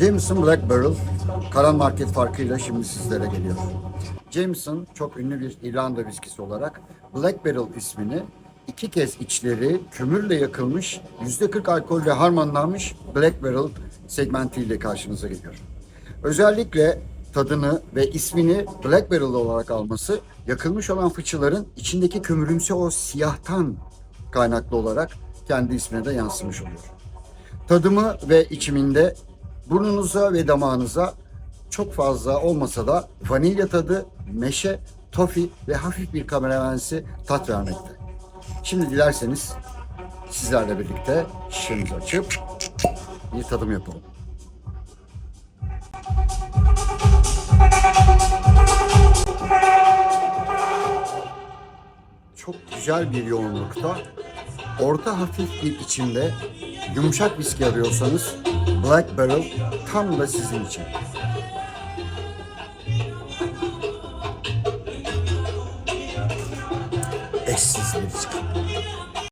Jameson Black Barrel Karan Market farkıyla şimdi sizlere geliyor. Jameson çok ünlü bir İrlanda viskisi olarak Black Barrel ismini iki kez içleri kömürle yakılmış %40 alkolle harmanlanmış Black Barrel segmentiyle karşınıza geliyor. Özellikle tadını ve ismini Black Barrel olarak alması yakılmış olan fıçıların içindeki kömürümsü o siyahtan kaynaklı olarak kendi ismine de yansımış oluyor. Tadımı ve içiminde burnunuza ve damağınıza çok fazla olmasa da vanilya tadı, meşe, tofi ve hafif bir kameramansi tat vermekte. Şimdi dilerseniz sizlerle birlikte şişemizi açıp bir tadım yapalım. Çok güzel bir yoğunlukta, orta hafif bir içimde yumuşak viski arıyorsanız Black Barrel tam da sizin için. Eşsiz bir içki.